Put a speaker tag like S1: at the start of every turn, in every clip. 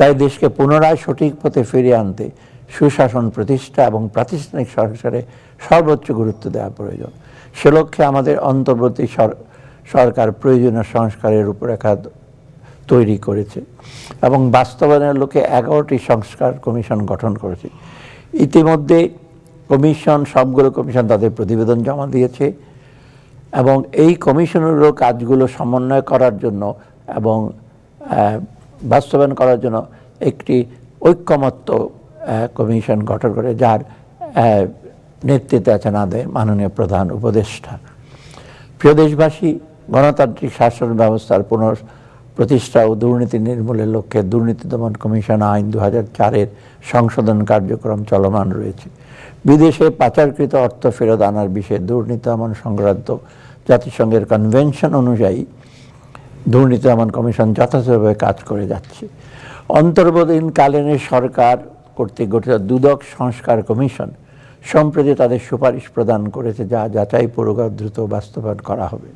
S1: তাই দেশকে পুনরায় সঠিক পথে ফিরিয়ে আনতে সুশাসন প্রতিষ্ঠা এবং প্রাতিষ্ঠানিক সংস্কারে সর্বোচ্চ গুরুত্ব দেওয়া প্রয়োজন। সে লক্ষ্যে আমাদের অন্তর্বর্তী সর- সরকার প্রয়োজনীয় সংস্কারের রূপরেখা তৈরি করেছে এবং বাস্তবায়নের লোকে এগারোটি সংস্কার কমিশন গঠন করেছে। ইতিমধ্যে কমিশন, সবগুলো কমিশন তাদের প্রতিবেদন জমা দিয়েছে এবং এই কমিশনেরও কাজগুলো সমন্বয় করার জন্য এবং বাস্তবায়ন করার জন্য একটি ঐক্যমত্য কমিশন গঠন করে, যার নেতৃত্বে আছেন আমাদের মাননীয় প্রধান উপদেষ্টা। প্রিয় দেশবাসী, গণতান্ত্রিক শাসন ব্যবস্থার পুনঃ প্রতিষ্ঠা ও দুর্নীতি নির্মূলের লক্ষ্যে দুর্নীতি দমন কমিশন আইন দু হাজার চারের সংশোধন কার্যক্রম চলমান রয়েছে। বিদেশে পাচারকৃত অর্থ ফেরত আনার বিষয়ে দুর্নীতি দমন সংক্রান্ত জাতিসংঘের কনভেনশন অনুযায়ী দুর্নীতি দমন কমিশন যথাযথভাবে কাজ করে যাচ্ছে। অন্তর্বর্তীকালীন সরকার কর্তৃক গঠিত দুদক সংস্কার কমিশন সম্প্রতি তাদের সুপারিশ প্রদান করেছে যা যাচাই পুরোগা দ্রুত বাস্তবায়ন করা হবে।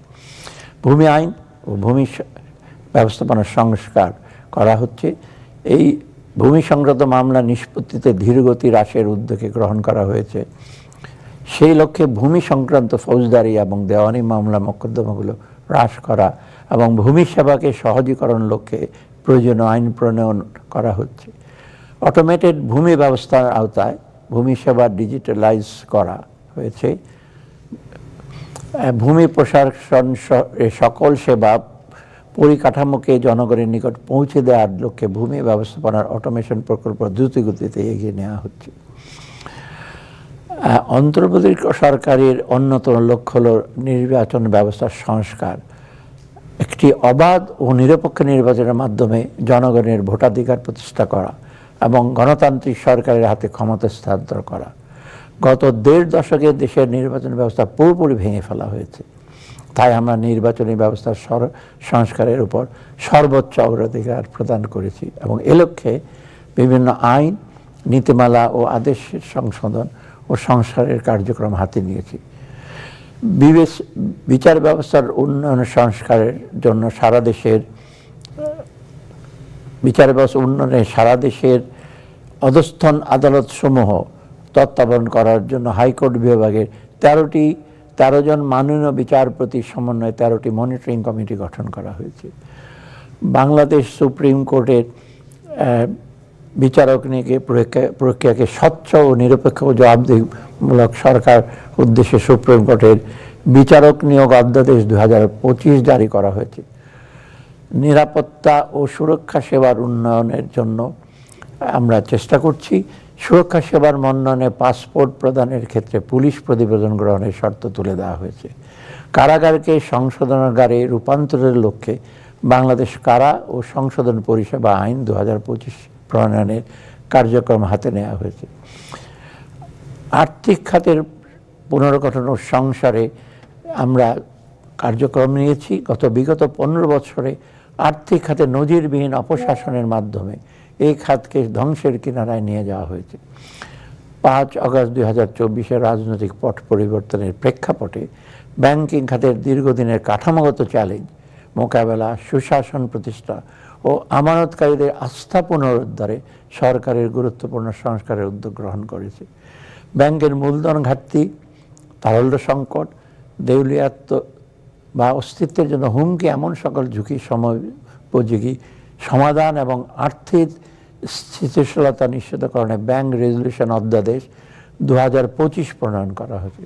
S1: ভূমি আইন ও ভূমি ব্যবস্থাপনার সংস্কার করা হচ্ছে। এই ভূমি সংক্রান্ত মামলা নিষ্পত্তিতে ধীরগতি হ্রাসের উদ্যোগে গ্রহণ করা হয়েছে। সেই লক্ষ্যে ভূমি সংক্রান্ত ফৌজদারি এবং দেওয়ানি মামলা, মোকদ্দমাগুলো হ্রাস করা এবং ভূমি সেবাকে সহজীকরণ লক্ষ্যে প্রয়োজনীয় আইন প্রণয়ন করা হচ্ছে। অটোমেটেড ভূমি ব্যবস্থার আওতায় ভূমি সেবা ডিজিটালাইজ করা হয়েছে। ভূমি প্রশাসন সকল সেবা পরিকাঠামোকে জনগণের নিকট পৌঁছে দেওয়ার লক্ষ্যে ভূমি ব্যবস্থাপনার অটোমেশন প্রকল্প দ্রুতগতিতে এগিয়ে নেওয়া হচ্ছে। অন্তর্বর্তী সরকারের অন্যতম লক্ষ্য হল নির্বাচন ব্যবস্থার সংস্কার। একটি অবাধ ও নিরপেক্ষ নির্বাচনের মাধ্যমে জনগণের ভোটাধিকার প্রতিষ্ঠা করা এবং গণতান্ত্রিক সরকারের হাতে ক্ষমতা স্থানান্তর করা। গত দেড় দশকে দেশের নির্বাচন ব্যবস্থা পুরোপুরি ভেঙে ফেলা হয়েছে। তাই আমরা নির্বাচনী ব্যবস্থার সর- সংস্কারের উপর সর্বোচ্চ অগ্রাধিকার প্রদান করেছি এবং এ লক্ষ্যে বিভিন্ন আইন, নীতিমালা ও আদেশের সংশোধন ও সংস্কারের কার্যক্রম হাতে নিয়েছি। বিবেচ, বিচার ব্যবস্থার উন্নয়ন সংস্কারের জন্য সারা দেশের, বিচার ব্যবস্থা উন্নয়নে সারা দেশের অধস্থন আদালত সমূহ তত্ত্বাবধান করার জন্য হাইকোর্ট বিভাগের তেরোটি, তেরো জন মাননীয় বিচারপতি সমন্বয়ে তেরোটি মনিটরিং কমিটি গঠন করা হয়েছে। বাংলাদেশ সুপ্রিম কোর্টের বিচারক প্রক্রিয়া- প্রক্রিয়াকে স্বচ্ছ ও নিরপেক্ষ জবাবদিহিমূলক সরকার উদ্দেশ্যে সুপ্রিম কোর্টের বিচারক নিয়োগ অধ্যাদেশ দু হাজার পঁচিশ জারি করা হয়েছে। নিরাপত্তা ও সুরক্ষা সেবার উন্নয়নের জন্য আমরা চেষ্টা করছি। সুরক্ষা সেবার মন্নয়নে পাসপোর্ট প্রদানের ক্ষেত্রে পুলিশ প্রতিবেদন গ্রহণের শর্ত তুলে দেওয়া হয়েছে। কারাগারকে সংশোধনাগারে রূপান্তরের লক্ষ্যে বাংলাদেশ কারা ও সংশোধন পরিষেবা আইন দু হাজার পঁচিশ প্রণয়নের কার্যক্রম হাতে নেওয়া হয়েছে। আর্থিক খাতের পুনর্গঠন ও সংসারে আমরা কার্যক্রম নিয়েছি। গত বিগত পনেরো বছরে আর্থিক খাতে নজিরবিহীন অপশাসনের মাধ্যমে এই খাতকে ধ্বংসের কিনারায় নিয়ে যাওয়া হয়েছে। পাঁচ আগস্ট দুই হাজার চব্বিশের রাজনৈতিক পট পরিবর্তনের প্রেক্ষাপটে ব্যাংকিং খাতের দীর্ঘদিনের কাঠামোগত চ্যালেঞ্জ, মোকাবেলা, সুশাসন প্রতিষ্ঠা ও আমানতকারীদের আস্থা পুনরুদ্ধারে সরকারের গুরুত্বপূর্ণ সংস্কারের উদ্যোগ গ্রহণ করেছে। ব্যাংকের মূলধন ঘাটতি, তারল্য সংকট দেউলিয়াত্ম বা অস্তিত্বের জন্য হুমকি এমন সকল ঝুঁকি সময়োপযোগী সমাধান এবং আর্থিক স্থিতিশীলতা নিশ্চিতকরণে ব্যাংক রেজলিউশন অধ্যাদেশ দু হাজার পঁচিশ প্রণয়ন করা হয়েছে।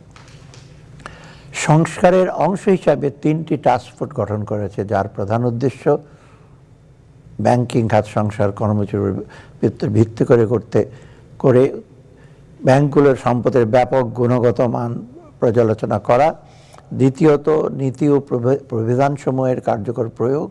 S1: সংস্কারের অংশ হিসাবে তিনটি টাস্কফোর্স গঠন করেছে, যার প্রধান উদ্দেশ্য ব্যাংকিং, খাত সংসার কর্মচারীর ভিত্তি- করে করতে, করে ব্যাংকগুলোর সম্পদের ব্যাপক গুণগত মান পর্যালোচনা করা। দ্বিতীয়ত, নীতি ও প্রবিধানসমূহের কার্যকর প্রয়োগ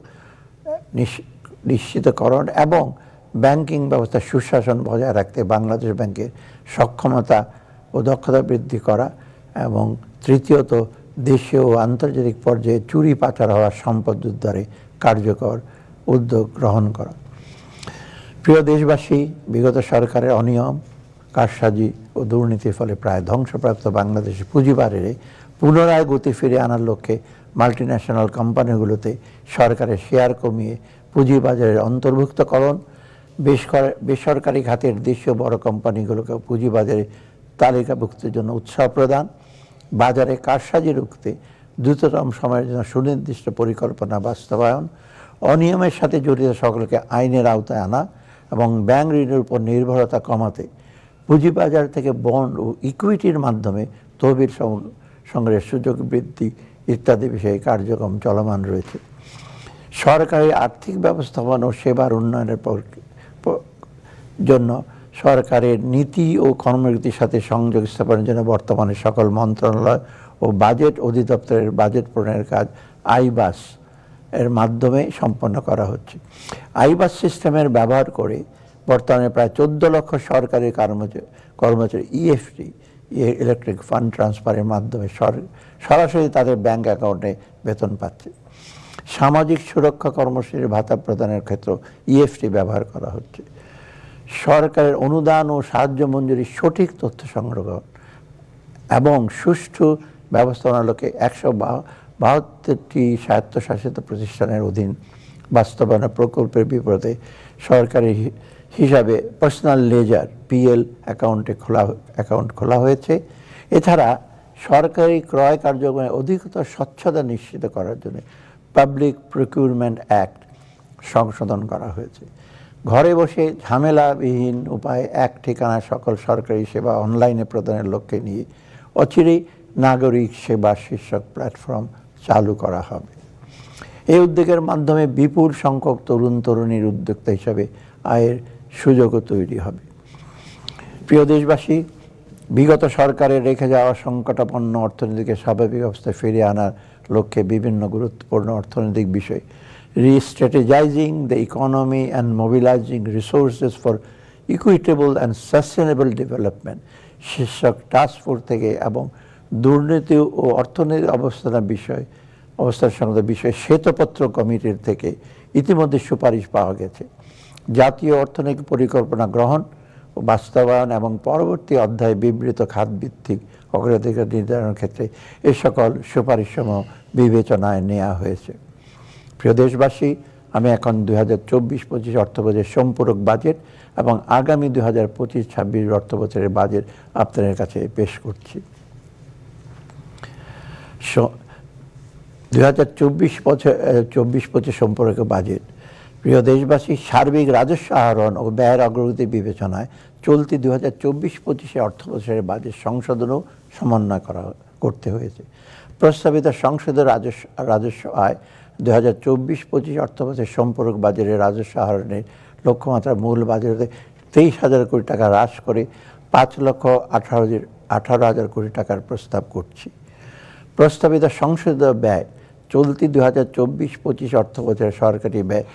S1: নিশ- নিশ্চিতকরণ এবং ব্যাংকিং ব্যবস্থা সুশাসন বজায় রাখতে বাংলাদেশ ব্যাংকের সক্ষমতা ও দক্ষতা বৃদ্ধি করা এবং তৃতীয়ত, দেশীয় ও আন্তর্জাতিক পর্যায়ে চুরি পাচার হওয়া সম্পদ উদ্ধারে কার্যকর উদ্যোগ গ্রহণ করা। প্রিয় দেশবাসী, বিগত সরকারের অনিয়ম, কারসাজি ও দুর্নীতির ফলে প্রায় ধ্বংসপ্রাপ্ত বাংলাদেশের পুঁজিবাজারে পুনরায় গতি ফিরে আনার লক্ষ্যে মাল্টিন্যাশনাল কোম্পানিগুলোতে সরকারের শেয়ার কমিয়ে পুঁজিবাজারের অন্তর্ভুক্তকরণ বেসর- বেসরকারি খাতের দেশীয় বড় কোম্পানিগুলোকে পুঁজিবাজারে তালিকাভুক্তির জন্য উৎসাহ প্রদান। বাজারে কারসাজি রুখতে দ্রুততম সময়ের জন্য সুনির্দিষ্ট পরিকল্পনা বাস্তবায়ন। অনিয়মের সাথে জড়িত সকলকে আইনের আওতায় আনা এবং ব্যাংক ঋণের উপর নির্ভরতা কমাতে পুঁজিবাজার থেকে বন্ড ও ইকুইটির মাধ্যমে তহবিল সংগ্রহের সুযোগ বৃদ্ধি ইত্যাদি বিষয়ে কার্যক্রম চলমান রয়েছে। সরকারি আর্থিক ব্যবস্থাপনা ও সেবার উন্নয়নের জন্য সরকারের নীতি ও কর্মনীতির সাথে সংযোগ স্থাপনের জন্য বর্তমানে সকল মন্ত্রণালয় ও বাজেট অধিদপ্তরের বাজেট প্রণয়নের কাজ আইবাস এর মাধ্যমে সম্পন্ন করা হচ্ছে। আইবাস সিস্টেমের ব্যবহার করে বর্তমানে প্রায় চোদ্দ লক্ষ সরকারি কর্মচারী কর্মচারী E ইএফটি ইলেকট্রিক ফান্ড ট্রান্সফারের মাধ্যমে সর- সরাসরি তাদের ব্যাংক অ্যাকাউন্টে বেতন পাচ্ছে। সামাজিক সুরক্ষা কর্মসূচির ভাতা প্রদানের ক্ষেত্রে ইএফটি ব্যবহার করা হচ্ছে। সরকারের অনুদান ও সাহায্য মঞ্জুরির সঠিক তথ্য সংগ্রহ এবং সুষ্ঠু ব্যবস্থাপনালোকে একশো বাহাত্তরটি স্বায়ত্তশাসিত প্রতিষ্ঠানের অধীন বাস্তবায়ন প্রকল্পের বিপরীতে সরকারি হিসাবে পার্সোনাল লেজার পিএল অ্যাকাউন্টে খোলা অ্যাকাউন্ট খোলা হয়েছে। এছাড়া সরকারি ক্রয় কার্যক্রমে অধিকতর স্বচ্ছতা নিশ্চিত করার জন্য পাবলিক প্রকিউরমেন্ট অ্যাক্ট সংশোধন করা হয়েছে। ঘরে বসে ঝামেলাবিহীন উপায়ে এক ঠিকানা সকল সরকারি সেবা অনলাইনে প্রদানের লক্ষ্যে নিয়ে অচিরেই নাগরিক সেবা শীর্ষক প্ল্যাটফর্ম চালু করা হবে। এই উদ্যোগের মাধ্যমে বিপুল সংখ্যক তরুণ তরুণীর উদ্যোক্তা হিসাবে আয়ের সুযোগও তৈরি হবে। প্রিয় দেশবাসী, বিগত সরকারের রেখে যাওয়া সংকটাপন্ন অর্থনীতিকে স্বাভাবিক অবস্থায় ফিরিয়ে আনার লক্ষ্যে বিভিন্ন গুরুত্বপূর্ণ অর্থনৈতিক বিষয়। Restrategising the economy and mobilising resources for equitable and sustainable development শীর্ষক টাস্ক ফোর্স থেকে এবং দুর্নীতি ও অর্থনৈতিক অবস্থানের বিষয়, অবস্থার সংক্রান্ত বিষয়ে, শ্বেতপত্র কমিটির থেকে ইতিমধ্যে সুপারিশ পাওয়া গেছে। জাতীয় অর্থনৈতিক পরিকল্পনা গ্রহণ ও বাস্তবায়ন এবং পরবর্তী অধ্যায়ে বিবৃত খাতভিত্তিক অগ্রাধিকার নির্ধারণের ক্ষেত্রে এ সকল সুপারিশসমূহ বিবেচনায় নেওয়া হয়েছে। প্রিয় দেশবাসী, আমি এখন দুই হাজার চব্বিশ পঁচিশ অর্থবছরের সম্পূরক বাজেট এবং আগামী দুই হাজার পঁচিশ ছাব্বিশ অর্থবছরের বাজেট আপনাদের কাছে পেশ করছি। দুই হাজার চব্বিশ বছর চব্বিশ পঁচিশ সম্পর্কে বাজেট। প্রিয় দেশবাসী, সার্বিক রাজস্ব আহরণ ও ব্যয়ের অগ্রগতি বিবেচনায় চলতি দু হাজার চব্বিশ পঁচিশে অর্থ বছরের বাজেট সংশোধনও সমন্বয় করা করতে হয়েছে। প্রস্তাবিত সংসদের রাজস্ব রাজস্ব আয় দু হাজার চব্বিশ পঁচিশ অর্থ বছরের সম্পর্ক বাজারের রাজস্ব আহরণের লক্ষ্যমাত্রা মূল বাজারে তেইশ হাজার কোটি টাকা হ্রাস করে পাঁচ লক্ষ আঠারো আঠারো হাজার কোটি টাকার প্রস্তাব করছি। প্রস্তাবিত সংসদীয় ব্যয় চলতি দু হাজার চব্বিশ পঁচিশ অর্থ বছরের সরকারি ব্যয়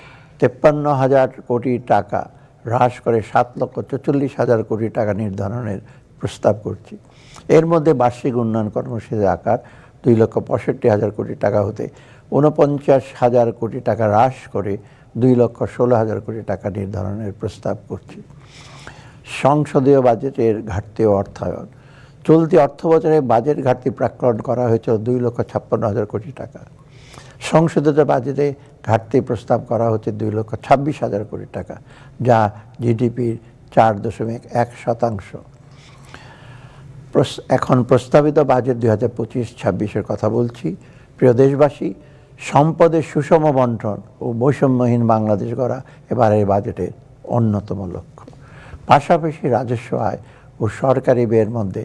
S1: তেপ্পান্ন হাজার কোটি টাকা, হ্রাস করে সাত লক্ষ চল্লিশ হাজার কোটি টাকা নির্ধারণের প্রস্তাব করছি। এর মধ্যে বার্ষিক উন্নয়ন কর্মসূচির আকার দুই লক্ষ পঁয়ষট্টি হাজার কোটি টাকা হতে ঊনপঞ্চাশ হাজার কোটি টাকা হ্রাস করে দুই লক্ষ ষোলো হাজার কোটি টাকা নির্ধারণের প্রস্তাব করছি। সংসদীয় বাজেটের ঘাটতি অর্থায়ন চলতি অর্থ বছরে বাজেট ঘাটতি প্রাক্কলন করা হয়েছিল দুই লক্ষ ছাপ্পান্ন হাজার কোটি টাকা। সংশোধিত বাজেটে ঘাটতি প্রস্তাব করা হচ্ছে দুই লক্ষ ছাব্বিশ হাজার কোটি টাকা, যা জিডিপির চার দশমিক এক শতাংশ। এখন প্রস্তাবিত বাজেট দুই হাজার পঁচিশ ছাব্বিশের কথা বলছি। প্রিয় দেশবাসী, সম্পদের সুষম বন্টন ও বৈষম্যহীন বাংলাদেশ গড়া এবারের বাজেটের অন্যতম লক্ষ্য। পাশাপাশি রাজস্ব আয় ও সরকারি ব্যয়ের মধ্যে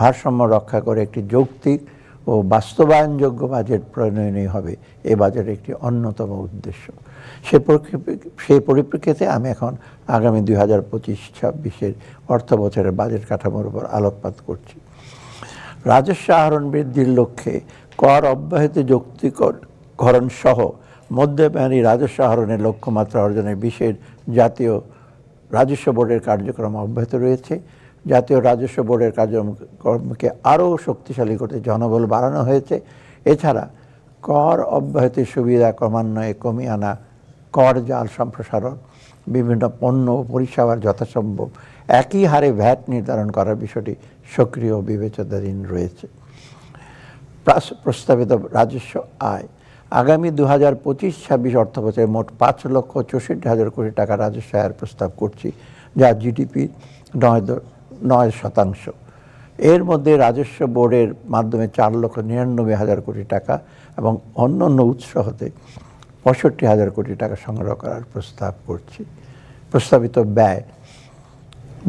S1: ভারসাম্য রক্ষা করে একটি যৌক্তিক ও বাস্তবায়নযোগ্য বাজেট প্রণয়নই হবে। এ বাজেটের একটি অন্যতম উদ্দেশ্য। সে সেই পরিপ্রেক্ষিতে আমি এখন আগামী দুই হাজার পঁচিশ ছাব্বিশের অর্থ বছরের বাজেট কাঠামোর উপর আলোকপাত করছি। রাজস্ব আহরণ বৃদ্ধির লক্ষ্যে কর অব্যাহত যৌক্তিকরণ সহ মধ্যব্যানী রাজস্ব আহরণের লক্ষ্যমাত্রা অর্জনের বিশেষ জাতীয় রাজস্ব বোর্ডের কার্যক্রম অব্যাহত রয়েছে। জাতীয় রাজস্ব বোর্ডের কার্যক্রমকে আরও শক্তিশালী করতে জনবল বাড়ানো হয়েছে। এছাড়া কর অব্যাহতির সুবিধা ক্রমান্বয়ে কমিয়ে আনা, কর জাল সম্প্রসারণ, বিভিন্ন পণ্য ও পরিষেবার যথাসম্ভব একই হারে ভ্যাট নির্ধারণ করার বিষয়টি সক্রিয় বিবেচনাধীন রয়েছে। প্রস্তাবিত রাজস্ব আয়, আগামী দু হাজার পঁচিশ ছাব্বিশ অর্থ বছরে মোট পাঁচ লক্ষ চৌষট্টি হাজার কোটি টাকা রাজস্ব আয়ের প্রস্তাব করছি, যা জিডিপি নয় নয় শতাংশ। এর মধ্যে রাজস্ব বোর্ডের মাধ্যমে চার লক্ষ নিরানব্বই হাজার কোটি টাকা এবং অন্য অন্য উৎস হতে পঁয়ষট্টি হাজার কোটি টাকা সংগ্রহ করার প্রস্তাব করছি, প্রস্তাবিত ব্যয়।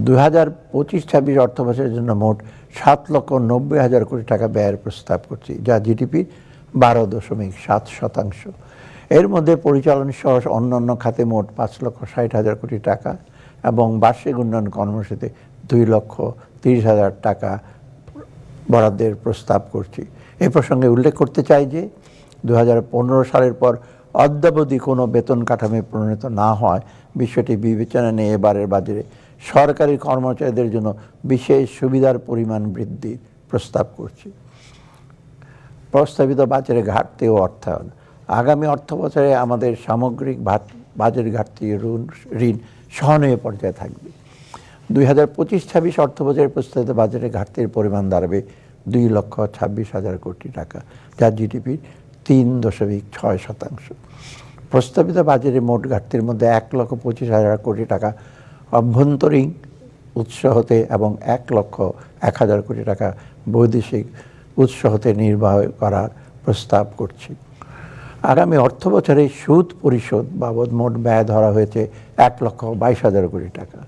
S1: দু হাজার পঁচিশ ছাব্বিশ অর্থ বছরের জন্য মোট সাত লক্ষ নব্বই হাজার কোটি টাকা ব্যয়ের প্রস্তাব করছি, যা জিডিপি বারো দশমিক সাত শতাংশ। এর মধ্যে পরিচালন সহ অন্যান্য খাতে মোট পাঁচ লক্ষ ষাট হাজার কোটি টাকা। এবং বার্ষিক উন্নয়ন কর্মসূচিতে দুই লক্ষ তিরিশ হাজার টাকা বরাদ্দের প্রস্তাব করছি। এ প্রসঙ্গে উল্লেখ করতে চাই যে দু হাজার পনেরো সালের পর অদ্যাবধি কোনো বেতন কাঠামো প্রণীত না হয় বিষয়টি বিবেচনা নিয়ে এবারের বাজারে সরকারি কর্মচারীদের জন্য বিশেষ সুবিধার পরিমাণ বৃদ্ধির প্রস্তাব করছি। প্রস্তাবিত বাজারে ঘাটতি ও অর্থায়ন। আগামী অর্থ বছরে আমাদের সামগ্রিক বাজার ঘাটতি ঋণ ঋণ সহনীয় পর্যায়ে থাকবে। দুই হাজার পঁচিশ ছাব্বিশ অর্থ বছরের প্রস্তাবিত বাজারে ঘাটতির পরিমাণ দাঁড়াবে দুই লক্ষ ছাব্বিশ হাজার কোটি টাকা, যা জিডিপির তিন দশমিক ছয় শতাংশ। প্রস্তাবিত বাজারে মোট ঘাটতির মধ্যে এক লক্ষ পঁচিশ হাজার কোটি টাকা অভ্যন্তরীণ উৎস হতে এবং এক লক্ষ এক হাজার কোটি টাকা বৈদেশিক উৎস হতে নির্বাহ করার প্রস্তাব করছি। আগামী অর্থ বছরে সুদ পরিশোধ বাবদ মোট ব্যয় ধরা হয়েছে এক লক্ষ বাইশ হাজার কোটি টাকা।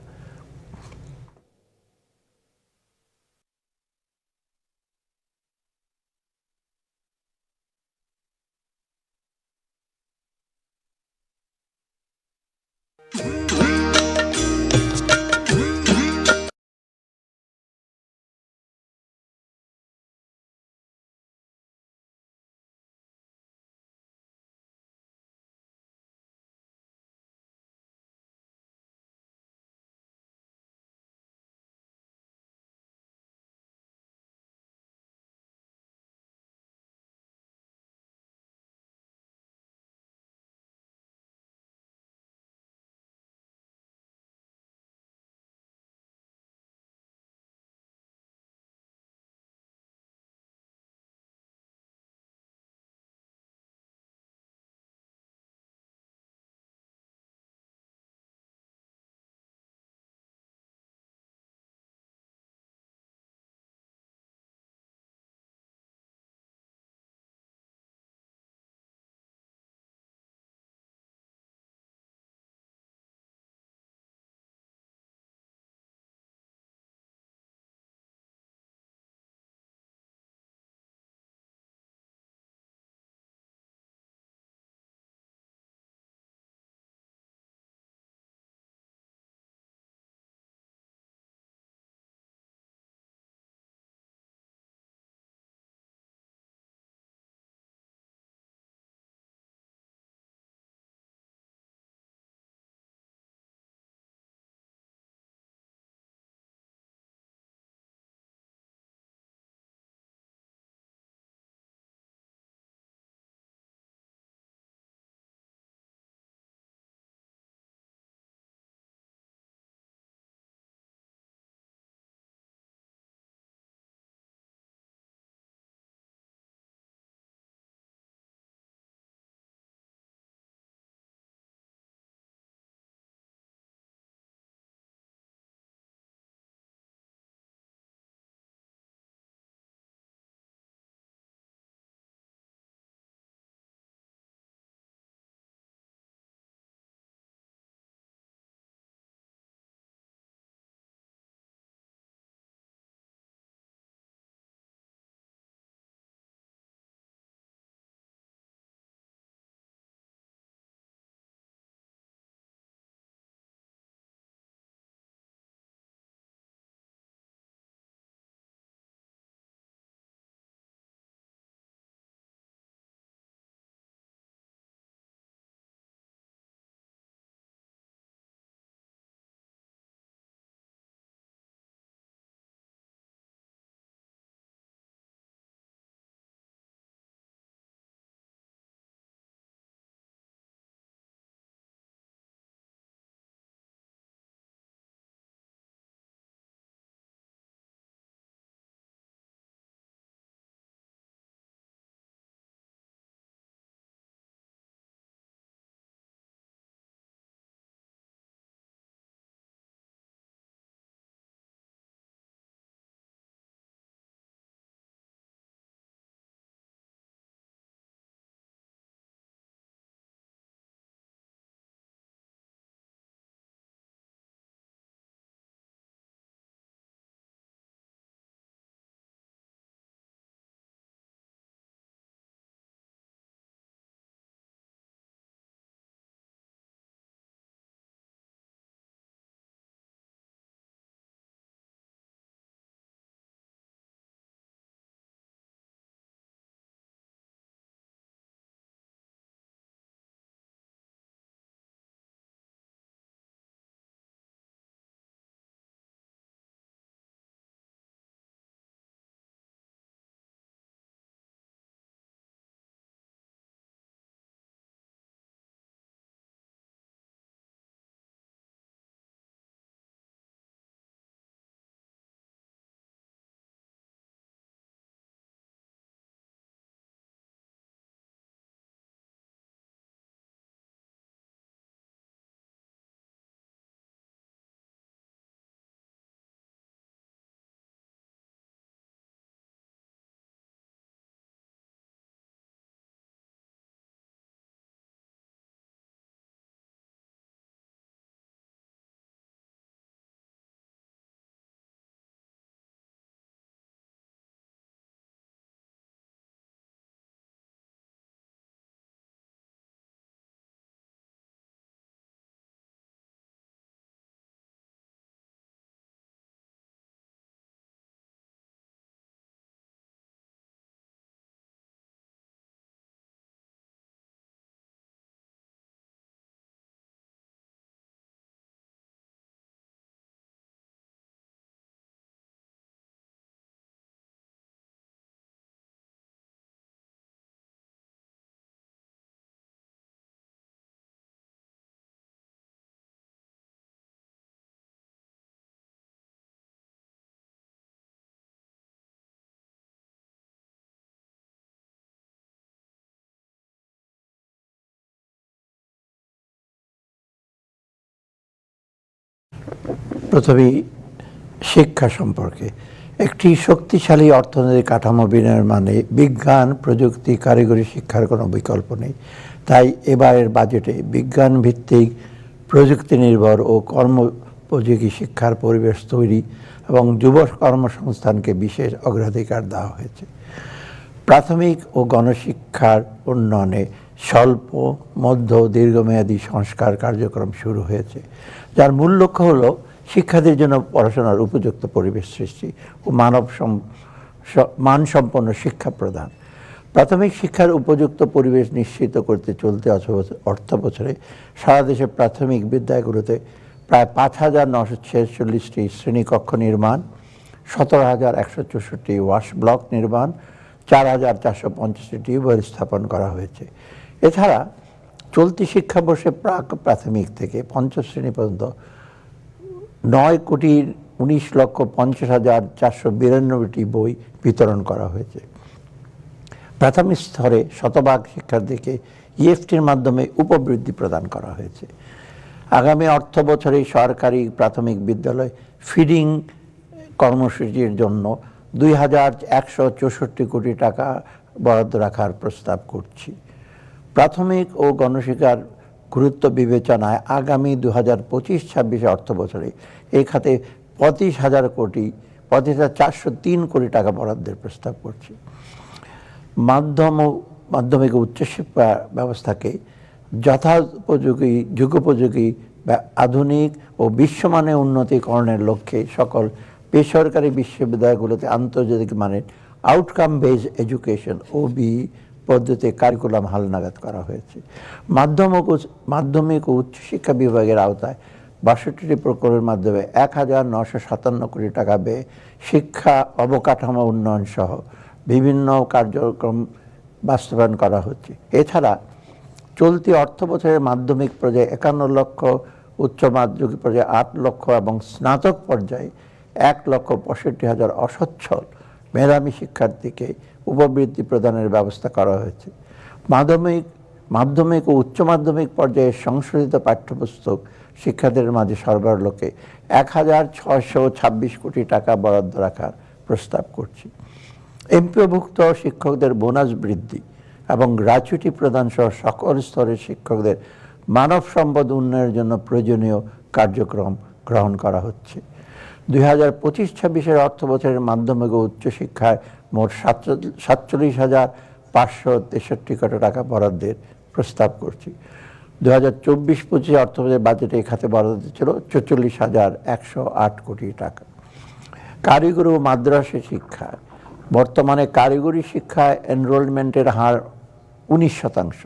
S1: প্রথমেই শিক্ষা সম্পর্কে। একটি শক্তিশালী অর্থনৈতিক কাঠামো বিনয়ের মানে বিজ্ঞান, প্রযুক্তি, কারিগরি শিক্ষার কোনো বিকল্প নেই। তাই এবারের বাজেটে বিজ্ঞান ভিত্তিক প্রযুক্তি নির্ভর ও কর্মোপযোগী শিক্ষার পরিবেশ তৈরি এবং যুব কর্মসংস্থানকে বিশেষ অগ্রাধিকার দেওয়া হয়েছে। প্রাথমিক ও গণশিক্ষার উন্নয়নে স্বল্প, মধ্য দীর্ঘমেয়াদী সংস্কার কার্যক্রম শুরু হয়েছে। যার মূল লক্ষ্য হলো শিক্ষার্থীর জন্য পড়াশোনার উপযুক্ত পরিবেশ সৃষ্টি ও মানব সম- মানসম্পন্ন শিক্ষা প্রদান। প্রাথমিক শিক্ষার উপযুক্ত পরিবেশ নিশ্চিত করতে চলতে অর্থ বছরে সারা দেশে প্রাথমিক বিদ্যালয়গুলোতে প্রায় পাঁচ হাজার নশো ছেচল্লিশটি শ্রেণীকক্ষ নির্মাণ, সতেরো হাজার একশো চৌষট্টি ওয়াশ ব্লক নির্মাণ, চার হাজার চারশো পঞ্চাশটি টিউবওয়েল স্থাপন করা হয়েছে। এছাড়া চলতি শিক্ষাবর্ষে প্রাক প্রাথমিক থেকে পঞ্চম শ্রেণি পর্যন্ত নয় কোটি উনিশ লক্ষ পঞ্চাশ হাজার চারশো বিরানব্বইটি বই বিতরণ করা হয়েছে। প্রাথমিক স্তরে শতভাগ শিক্ষার্থীকে ইএফটির মাধ্যমে উপবৃদ্ধি প্রদান করা হয়েছে। আগামী অর্থ বছরে সরকারি প্রাথমিক বিদ্যালয় ফিডিং কর্মসূচির জন্য দুই হাজার একশো চৌষট্টি কোটি টাকা বরাদ্দ রাখার প্রস্তাব করছি। প্রাথমিক ও গণশিক্ষার গুরুত্ব বিবেচনায় আগামী দু হাজার পঁচিশ ছাব্বিশে অর্থ বছরে এই খাতে পঁচিশ হাজার কোটি, পঁচিশ হাজার চারশো তিন কোটি টাকা বরাদ্দের প্রস্তাব করছি। মাধ্যম ও মাধ্যমিক ও উচ্চশিক্ষা ব্যবস্থাকে যথোপযোগী, যুগোপযোগী, বা আধুনিক ও বিশ্বমানের উন্নতিকরণের লক্ষ্যে সকল বেসরকারি বিশ্ববিদ্যালয়গুলোতে আন্তর্জাতিক মানের আউটকাম বেজ এডুকেশন ওবি পদ্ধতি কারিকুলাম হালনাগাদ করা হয়েছে। মাধ্যমিক মাধ্যমিক ও উচ্চশিক্ষা বিভাগের আওতায় বাষট্টিটি প্রকল্পের মাধ্যমে এক হাজার নশো সাতান্ন কোটি টাকা ব্যয়ে শিক্ষা অবকাঠামো উন্নয়ন সহ বিভিন্ন কার্যক্রম বাস্তবায়ন করা হচ্ছে। এছাড়া চলতি অর্থ বছরের মাধ্যমিক পর্যায়ে একান্ন লক্ষ, উচ্চ মাধ্যমিক পর্যায়ে আট লক্ষ এবং স্নাতক পর্যায়ে এক লক্ষ পঁয়ষট্টি হাজার অসচ্ছল মেধাবী শিক্ষার্থীকে উপবৃত্তি প্রদানের ব্যবস্থা করা হয়েছে। মাধ্যমিক মাধ্যমিক ও উচ্চ মাধ্যমিক পর্যায়ে সংশোধিত পাঠ্যপুস্তক শিক্ষার্থীদের মাঝে সরবরাহ লোকে এক হাজার ছয়শো ছাব্বিশ কোটি টাকা বরাদ্দ রাখার প্রস্তাব করছি। এমপিওভুক্ত শিক্ষকদের বোনাস বৃদ্ধি এবং গ্র্যাচুইটি প্রদান সহ সকল স্তরের শিক্ষকদের মানব সম্পদ উন্নয়নের জন্য প্রয়োজনীয় কার্যক্রম গ্রহণ করা হচ্ছে। দুই হাজার পঁচিশ ছাব্বিশের অর্থ বছরের মাধ্যমিক ও উচ্চশিক্ষায় মোট সাতচল্লিশ হাজার পাঁচশো তেষট্টি কোটি টাকা বরাদ্দের প্রস্তাব করছি। দু হাজার চব্বিশ পঁচিশে অর্থ বাজেটে এই খাতে বরাদ্দ ছিল চৌচল্লিশ হাজার একশো আট কোটি টাকা। কারিগরি ও মাদ্রাসা শিক্ষা, বর্তমানে কারিগরি শিক্ষায় এনরোলমেন্টের হার উনিশ শতাংশ।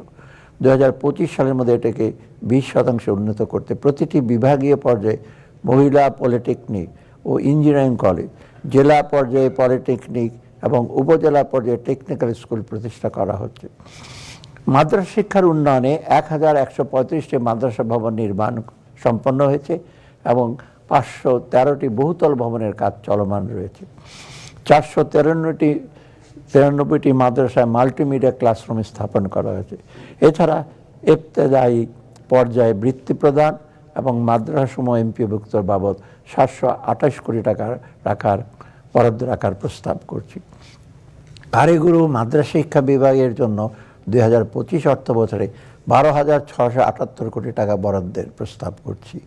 S1: দু হাজার পঁচিশ সালের মধ্যে এটাকে বিশ শতাংশে উন্নত করতে প্রতিটি বিভাগীয় পর্যায়ে মহিলা পলিটেকনিক ও ইঞ্জিনিয়ারিং কলেজ জেলা পর্যায়ে পলিটেকনিক এবং উপজেলা পর্যায়ে টেকনিক্যাল স্কুল প্রতিষ্ঠা করা হচ্ছে। মাদ্রাসা শিক্ষার উন্নয়নে এক হাজার একশো পঁয়ত্রিশটি মাদ্রাসা ভবন নির্মাণ সম্পন্ন হয়েছে এবং পাঁচশো তেরোটি বহুতল ভবনের কাজ চলমান রয়েছে। চারশো তেরান্নটি তিরানব্বইটি মাদ্রাসায় মাল্টিমিডিয়া ক্লাসরুম স্থাপন করা হয়েছে। এছাড়া ইবতেদায়ী পর্যায়ে বৃত্তি প্রদান এবং মাদ্রাসাসমূহ এমপিভুক্তর বাবদ সাতশো আঠাশ কোটি টাকা রাখার বরাদ্দ রাখার প্রস্তাব করছি। কারিগুরু মাদ্রাসা শিক্ষা বিভাগের জন্য দুই হাজার পঁচিশ অর্থ বছরে বারো হাজার ছশো আটাত্তর কোটি টাকা বরাদ্দের প্রস্তাব করছি।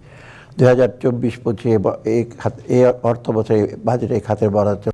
S1: দুই হাজার চব্বিশ পঁচিশে এই অর্থ বছরে বাজেটে খাতের বরাদ্দ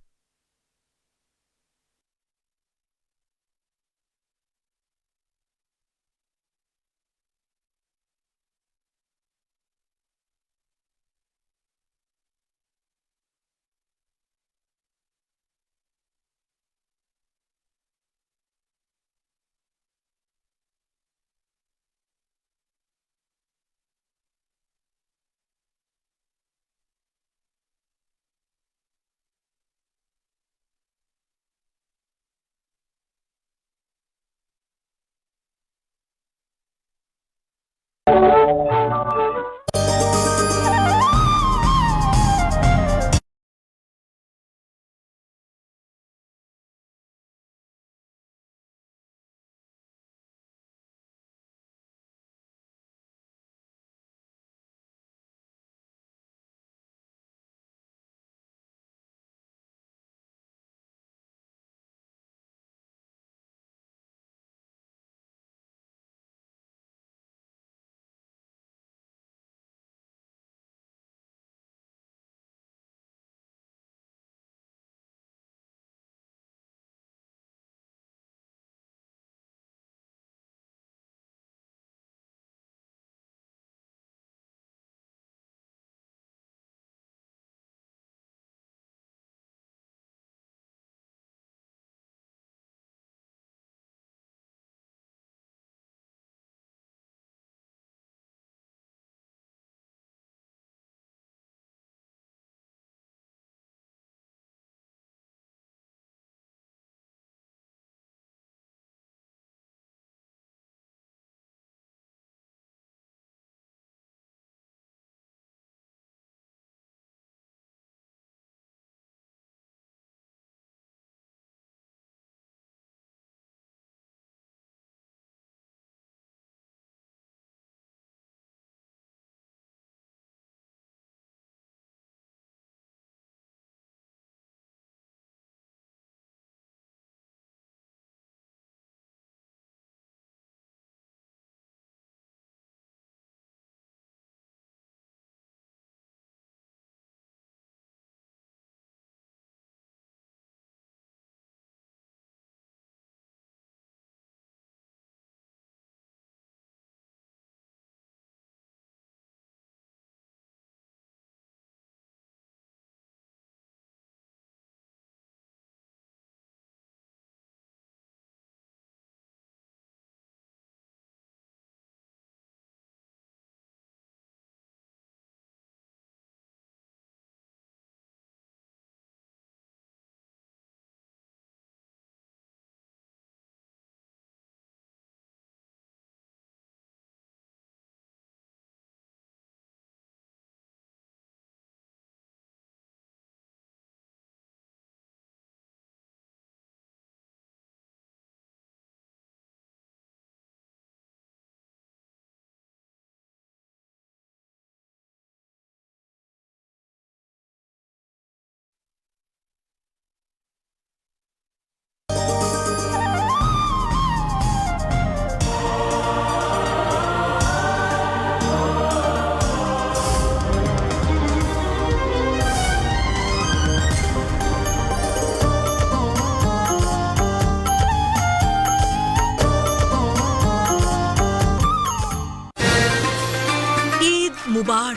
S1: মুবার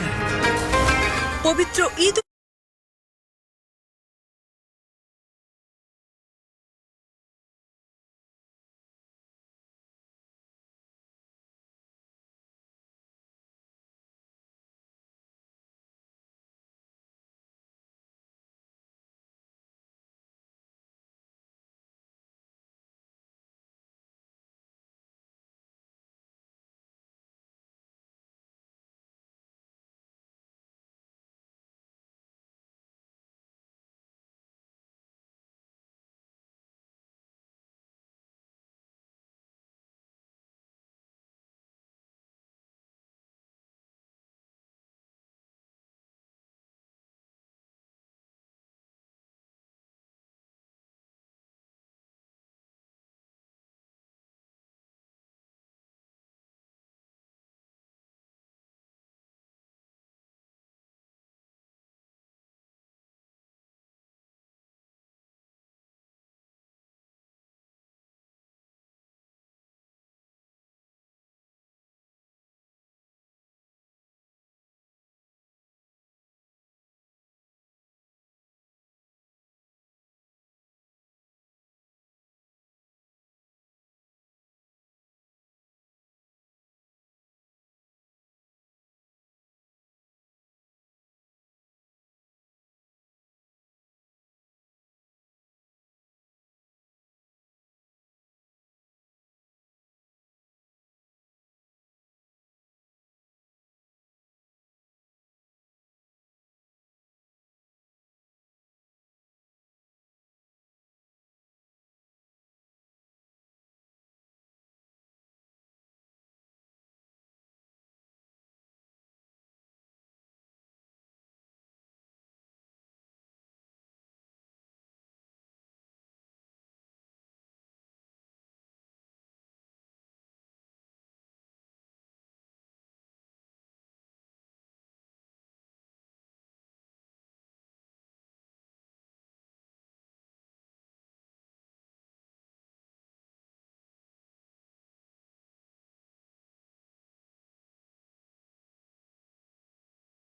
S2: পবিত্র ঈদ